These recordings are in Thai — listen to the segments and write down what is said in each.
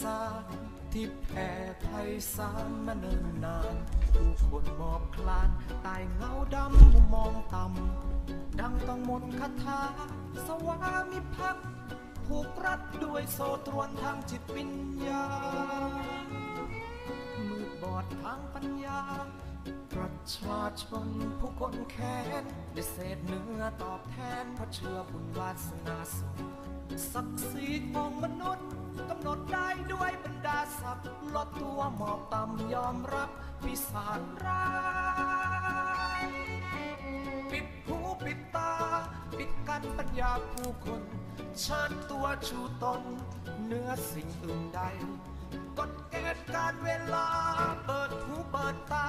ศาจที่แผ่ไพศาลมาเนิ่นนานผู้คนมอบคลานตายเงาดำมุมมองต่ำดังต้องมนต์คาถาสวามิภักดิ์ผูกรัดด้วยโซตรวนทางจิตวิญญาณมืดบอดทางปัญญา ประชาชนผู้คนแค้นได้เศษเนื้อตอบแทนเพราะเชื่อบุญวาสนาสูงศักดิ์ศรีของมนุษย์ กำหนดได้ด้วยบรรดาศักดิ์ลดตัวหมอบต่ำยอมรับพิสารร้ายปิดหูปิดตา ปิดกันปัญญาผู้คนเชิญตัวชูตนเนื้อสิ่งอื่นใดกฎเกณฑ์การเวลา เปิดหูเปิดตา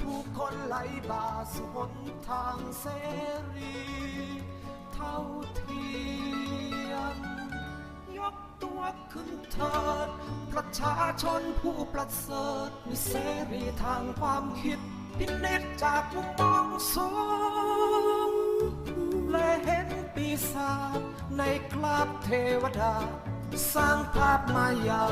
ผู้คนไหลบ่าสู่หนทางเสรี ขึ้นเถิดประชาชนผู้ประเสริฐมีเสรีทางความคิด พินิจจากมุมมองสูงและเห็นปีศาจในกราบเทวดา สร้างภาพมายา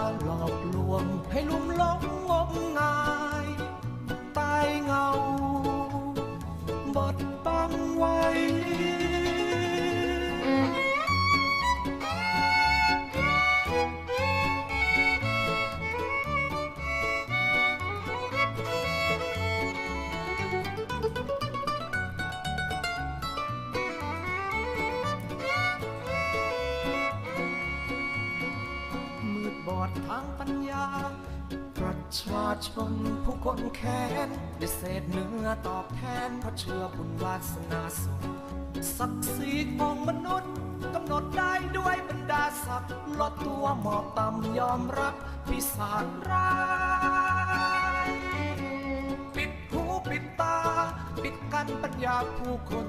ชาชนผู้คนแค้นได้เศษเนื้อตอบแทนเพราะเชื่อบุญวาสนาสูงศักดิ์ศรีของมนุษย์กำหนดได้ด้วยบรรดาศักดิ์ลดตัวหมอบต่ำยอมรับพิสารร้ายปิดหูปิดตา ปิดกันปัญญาผู้คน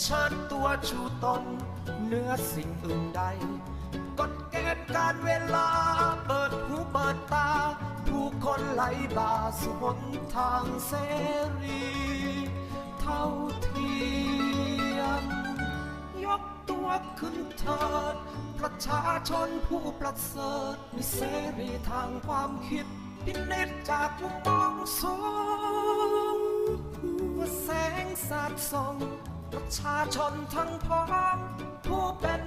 เชิญตัวชูตนเนื้อสิ่งอื่นใดกฎ เกณฑ์การเวลา เปิดหูเปิดตา ผู้คนไหลบ่าสู่หนทางเสรี เท่าเทียม ยกตัวขึ้นเถิด ประชาชนผู้ประเสริฐมีเสรีทางความคิด พินิจจากมุมมองสูงว่าแสงสาดส่องประชาชนทั้งพ้องผู้เป็น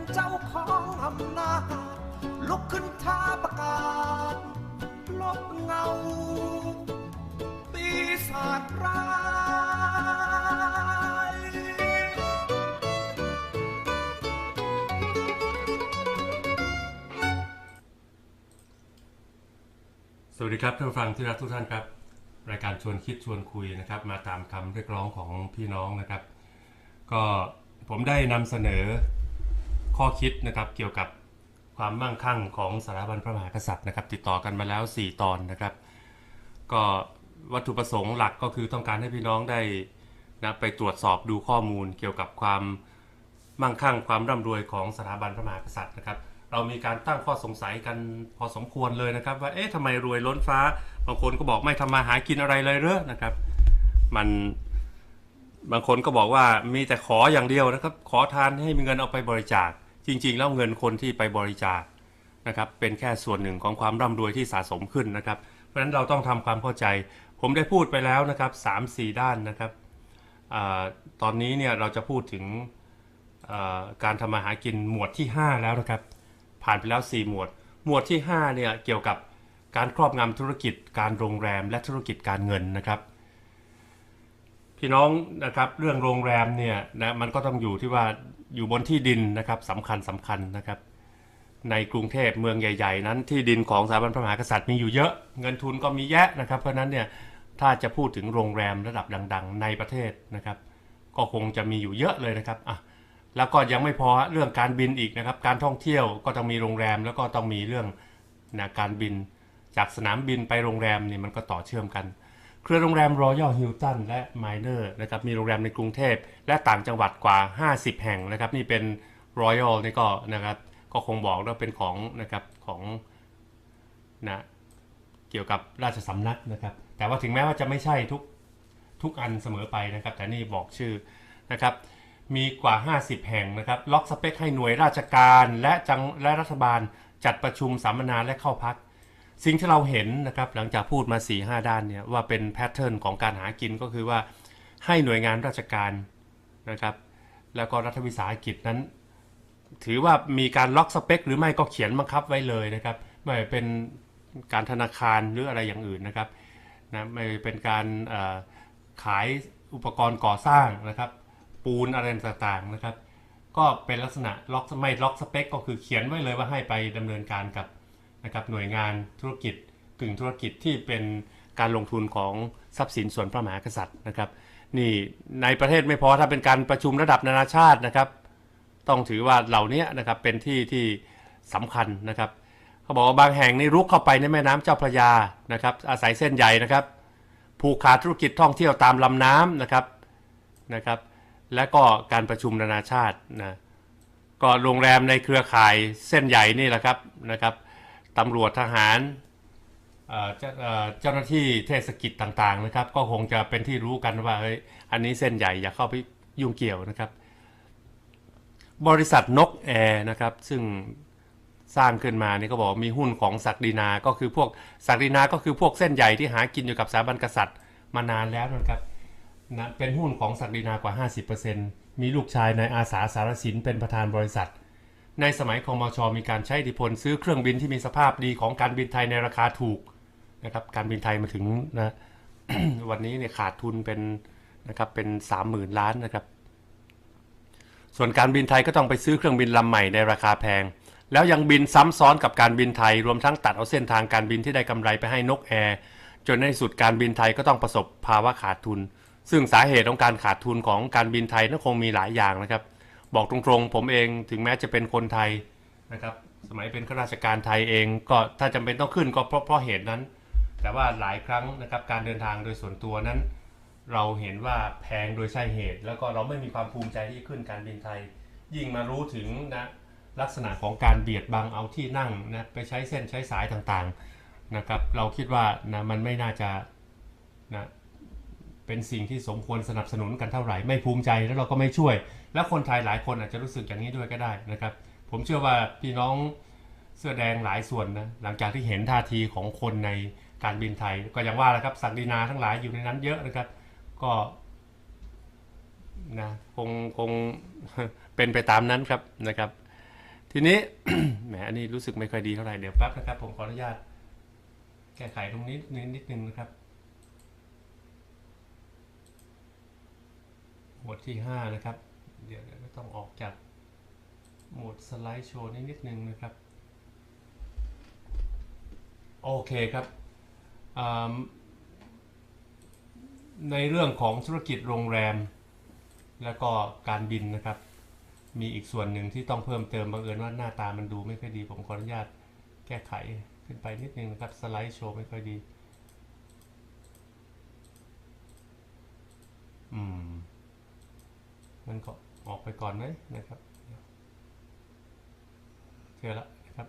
ลุกขึ้นท้าประกาศลบเงา ปีศาจร้ายสวัสดีครับท่านผู้ฟังที่รักทุกท่านครับ รายการชวนคิดชวนคุยนะครับ มาตามคำเรียกร้องของพี่น้องนะครับ ก็ผมได้นำเสนอข้อคิดนะครับเกี่ยวกับ ความมั่งคั่งของสถาบันพระมหากษัตริย์นะครับ ติดต่อกันมาแล้ว 4 ตอนนะครับ ก็วัตถุประสงค์หลักก็คือต้องการให้พี่น้องได้นะไปตรวจสอบดูข้อมูลเกี่ยวกับความมั่งคั่งความร่ำรวยของสถาบันพระมหากษัตริย์นะครับ เรามีการตั้งข้อสงสัยกันพอสมควรเลยนะครับ ว่าเอ๊ะทำไมรวยล้นฟ้า บางคนก็บอกไม่ทำมาหากินอะไรเลยเหรอนะครับ มันบางคนก็บอกว่ามีแต่ขออย่างเดียวนะครับ ขอทานให้มีเงินเอาไปบริจาค จริงๆ แล้วเงินคนที่ไปบริจาคนะครับเป็นแค่ส่วนหนึ่งของความร่ำรวยที่สะสมขึ้นนะครับ เพราะฉะนั้นเราต้องทำความเข้าใจ ผมได้พูดไปแล้วนะครับสามสี่ด้านนะครับอตอนนี้เนี่ยเราจะพูดถึงการทำมาหากินหมวดที่ 5 แล้วนะครับ ผ่านไปแล้ว 4 หมวด หมวดที่5เนี่ยเกี่ยวกับการครอบงำธุรกิจ การโรงแรมและธุรกิจการเงินนะครับ พี่น้องนะครับเรื่องโรงแรมเนี่ยนะมันก็ต้องอยู่ที่ว่า อยู่บนที่ดินนะครับสำคัญสำคัญนะครับ ในกรุงเทพเมืองใหญ่ ๆ นั้นที่ดินของสถาบันพระมหากษัตริย์มีอยู่เยอะเงินทุนก็มีแยะนะครับ เพราะนั้นเนี่ยถ้าจะพูดถึงโรงแรมระดับดัง ๆ ในประเทศนะครับ ก็คงจะมีอยู่เยอะเลยนะครับอะแล้วก็ยังไม่พอเรื่องการบินอีกนะครับ การท่องเที่ยวก็ต้องมีโรงแรมแล้วก็ต้องมีเรื่องนะการบินจากสนามบินไปโรงแรมนี่มันก็ต่อเชื่อมกัน เครือโรงแรม Royal Hilton และ Minor นะครับมีโรงแรมในกรุงเทพ และต่างจังหวัดกว่า 50 แห่งนะครับนี่เป็น Royal นี่ก็นะครับก็คงบอกว่าเป็นของนะครับของนะเกี่ยวกับราชสำนักนะครับ แต่ว่าถึงแม้ว่าจะไม่ใช่ทุกทุกอันเสมอไปนะครับ แต่นี่บอกชื่อนะครับมีกว่า 50 แห่งนะครับ ล็อกสเปคให้หน่วยราชการและจังและรัฐบาลจัดประชุมสัมมนาและเข้าพัก สิ่งที่เราเห็นนะครับหลังจากพูดมา4ีหด้านเนี่ยว่าเป็นแพทเทิร์นของการหากินก็คือว่าให้หน่วยงานราชการนะครับแล้วก็รัฐวิสาหกิจนั้น ถือว่ามีการล็อกสเปค หรือไม่ก็เขียนบังคับไว้เลยนะครับไม่เป็นการธนาคารหรืออะไรอย่างอื่นนะครับนะไม่เป็นการขายอุปกรณ์ก่อสร้างนะครับ ปูนอะไรต่างๆนะครับ ก็เป็นลักษณะล็อกไม่ล็อกสเปค ก็คือเขียนไว้เลยว่าให้ไปดำเนินการกับ นะครับหน่วยงานธุรกิจกึ่งธุรกิจที่เป็นการลงทุนของทรัพย์สินส่วนพระมหากษัตริย์นะครับ นี่ในประเทศไม่พอถ้าเป็นการประชุมระดับนานาชาตินะครับ ต้องถือว่าเหล่านี้นะครับเป็นที่ที่สำคัญนะครับเขาบอกว่าบางแห่งนี่รุกเข้าไปในแม่น้ำเจ้าพระยานะครับ อาศัยเส้นใหญ่นะครับผูกขาดธุรกิจท่องเที่ยวตามลำน้ำนะครับนะครับ และก็การประชุมนานาชาตินะก็โรงแรมในเครือข่ายเส้นใหญ่นี่แหละครับนะครับ ตำรวจทหารเจ้าหน้าที่เทศกิจต่างๆนะครับ ก็คงจะเป็นที่รู้กันว่าเฮ้ยอันนี้เส้นใหญ่อย่าเข้าไปยุ่งเกี่ยวนะครับ บริษัทนกแอร์นะครับ ซึ่งสร้างขึ้นมานี่ก็บอกมีหุ้นของศักดินา ก็คือพวกศักดินา ก็คือพวกเส้นใหญ่ที่หากินอยู่กับสถาบันกษัตริย์มานานแล้วนะครับนะเป็นหุ้นของศักดินากว่า 50%มีลูกชายนายอาสาสารสินเป็นประธานบริษัท ในสมัยคมชมีการใช้อิทธิพลซื้อเครื่องบินที่มีสภาพดีของการบินไทยในราคาถูกนะครับการบินไทยมาถึงนะวันนี้เนี่ยขาดทุนเป็นนะครับเป็น 30,000 ล้านนะครับ ส่วนการบินไทยก็ต้องไปซื้อเครื่องบินลำใหม่ในราคาแพง แล้วยังบินซ้ำซ้อนกับการบินไทย รวมทั้งตัดเอาเส้นทางการบินที่ได้กำไรไปให้นกแอร์จนในสุดการบินไทยก็ต้องประสบภาวะขาดทุน ซึ่งสาเหตุของการขาดทุนของการบินไทยนั้นคงมีหลายอย่างนะครับ บอกตรงๆ ผมเองถึงแม้จะเป็นคนไทยนะครับ สมัยเป็นข้าราชการไทยเอง ก็ถ้าจำเป็นต้องขึ้นก็เพราะเพราะเหตุนั้น แต่ว่าหลายครั้งนะครับการเดินทางโดยส่วนตัวนั้น เราเห็นว่าแพงโดยใช่เหตุ แล้วก็เราไม่มีความภูมิใจที่ขึ้นการบินไทย ยิ่งมารู้ถึงนะลักษณะของการเบียดบังเอาที่นั่งนะไปใช้เส้นใช้สายต่างๆนะครับ เราคิดว่านะมันไม่น่าจะนะ เป็นสิ่งที่สมควรสนับสนุนกันเท่าไหร่ ไม่ภูมิใจแล้วเราก็ไม่ช่วย แล้วคนไทยหลายคนอาจจะรู้สึกอย่างนี้ด้วยก็ได้นะครับ ผมเชื่อว่าพี่น้องเสื้อแดงหลายส่วนนะหลังจากที่เห็นท่าทีของคนในการบินไทย ก็อย่างว่าแหละครับศักดินาทั้งหลายอยู่ในนั้นเยอะนะครับ ก็นะคงคงเป็นไปตามนั้นครับนะครับ ทีนี้แหมอันนี้รู้สึกไม่ค่อยดีเท่าไหร่เดี๋ยวแป๊บนะครับ ผมขออนุญาตแก้ไขตรงนี้นิดนิดนึงนะครับ หมวดที่ 5 นะครับ เดี๋ยวเดี๋ยวต้องออกจากโหมดสไลด์โชว์นิดนิดนึงนะครับ โอเคครับในเรื่องของธุรกิจโรงแรม แล้วก็การบินนะครับ มีอีกส่วนหนึ่งที่ต้องเพิ่มเติมบังเอิญว่าหน้าตามันดูไม่ค่อยดี ผมขออนุญาตแก้ไขขึ้นไปนิดนึงนะครับ สไลด์โชว์ไม่ค่อยดี อืม มันก็ออกไปก่อนไหมนะครับเจอแล้วนะครับ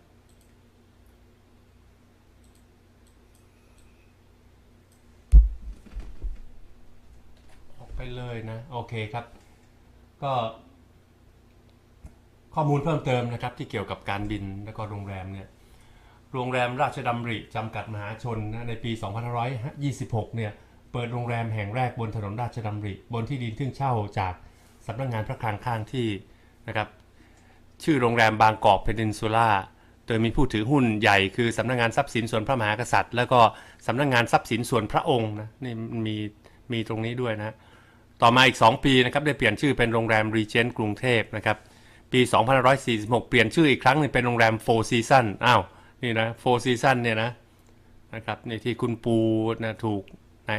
ออกไปเลยนะ โอเคครับ ก็ข้อมูลเพิ่มเติมนะครับที่เกี่ยวกับการบินและก็โรงแรมเนี่ยโรงแรมราชดำริจำกัดมหาชนนะในปี 2526 เนี่ยเปิดโรงแรมแห่งแรกบนถนนราชดำริ บนที่ดินที่เช่าจาก สำนักงานพระคลังข้างที่นะครับชื่อโรงแรมบางกอกเพนินซูล่าโดยมีผู้ถือหุ้นใหญ่คือสำนักงานทรัพย์สินส่วนพระมหากษัตริย์ แล้วก็สำนักงานทรัพย์สินส่วนพระองค์นะนี่มันมีมีตรงนี้ด้วยนะต่อมาอีก 2 ปีนะครับได้เปลี่ยนชื่อเป็นโรงแรมรีเจนต์กรุงเทพนะครับปี2546 เปลี่ยนชื่ออีกครั้งหนึงเป็นโรงแรมโฟร์ซีซันอ้าวนี่นะโฟร์ซีซันเนี่ยนะนะครับนี่ที่คุณปูนะถูกใน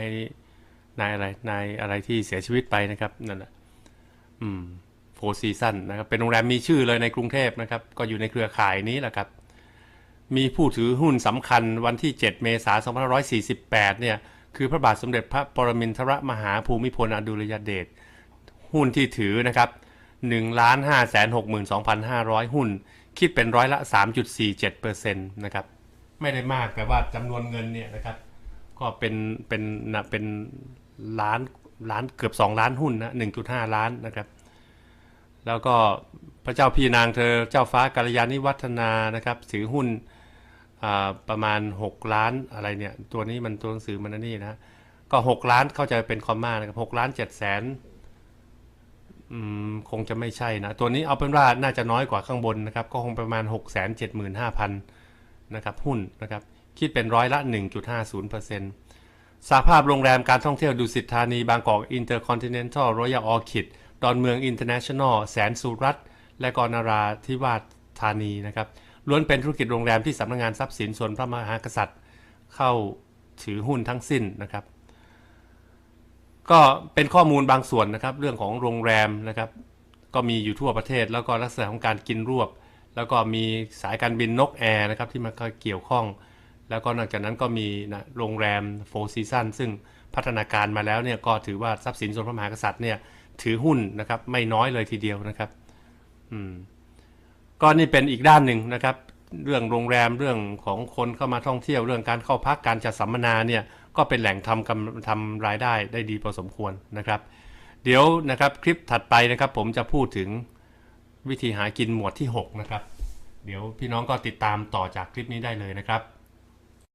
ในอะไรในอะไรที่เสียชีวิตไปนะครับนั่นแหละ อืมโฟร์ซีซันนะครับเป็นโรงแรมมีชื่อเลยในกรุงเทพนะครับ ก็อยู่ในเครือข่ายนี้แหละครับ มีผู้ถือหุ้นสำคัญวันที่ 7 เมษายน 2548 เนี่ยคือพระบาทสมเด็จพระปรมินทรมหาภูมิพลอดุลยเดชหุ้นที่ถือนะครับ1ล้าน5 6 2 5 0 0 หุ้น คิดเป็นร้อยละ 3.47%นะครับไม่ได้มากแต่ว่าจำนวนเงินเนี่ยนะครับก็เป็นเป็นนะเป็นล้าน ล้านเกือบ 2 ล้านหุ้นนะ1.5 ล้านนะครับ แล้วก็พระเจ้าพี่นางเธอเจ้าฟ้ากัลยาณิวัฒนานะครับถือหุ้นประมาณ 6 ล้านอะไรเนี่ย ตัวนี้มันตัวหนังสือมันนี่นะก็ 6 ล้านเข้าใจเป็นคอมมานะครับ6ล้าน7แสนคงจะไม่ใช่นะ ตัวนี้เอาเป็นว่าน่าจะน้อยกว่าข้างบนนะครับ ก็คงประมาณ 6 7 5 0 0 0 นะครับ หุ้นนะครับ คิดเป็นร้อยละ 1.50% สาภาพโรงแรมการท่องเที่ยวดุสิตธานีบางกอกอินเตอร์คอนติเนนทัลรอยัลออคิดดอนเมืองอินเตอร์เนชั่นแนลแสนสุรัตน์และกรนาราธิวาสธานีนะครับล้วนเป็นธุรกิจโรงแรมที่สำนักงานทรัพย์สินส่วนพระมหากษัตริย์ เข้าถือหุ้นทั้งสิ้นนะครับ ก็เป็นข้อมูลบางส่วนนะครับ เรื่องของโรงแรมนะครับ ก็มีอยู่ทั่วประเทศ แล้วก็ลักษณะของการกินรวบ แล้วก็มีสายการบินนกแอร์นะครับที่มาเกี่ยวข้อง แล้วก็นอกจากนั้นก็มีนะโรงแรมโฟร์ซีซันซึ่งพัฒนาการมาแล้วเนี่ยก็ถือว่าทรัพย์สินส่วนพระมหากษัตริย์เนี่ยถือหุ้นนะครับไม่น้อยเลยทีเดียวนะครับอืมก็นี่เป็นอีกด้านหนึ่งนะครับ เรื่องโรงแรมเรื่องของคนเข้ามาท่องเที่ยวเรื่องการเข้าพักการจัดสัมมนาเนี่ยก็เป็นแหล่งทำกำทำรายได้ได้ดีพอสมควรนะครับ เดี๋ยวนะครับคลิปถัดไปนะครับ ผมจะพูดถึงวิธีหากินหมวดที่ 6 นะครับ เดี๋ยวพี่น้องก็ติดตามต่อจากคลิปนี้ได้เลยนะครับ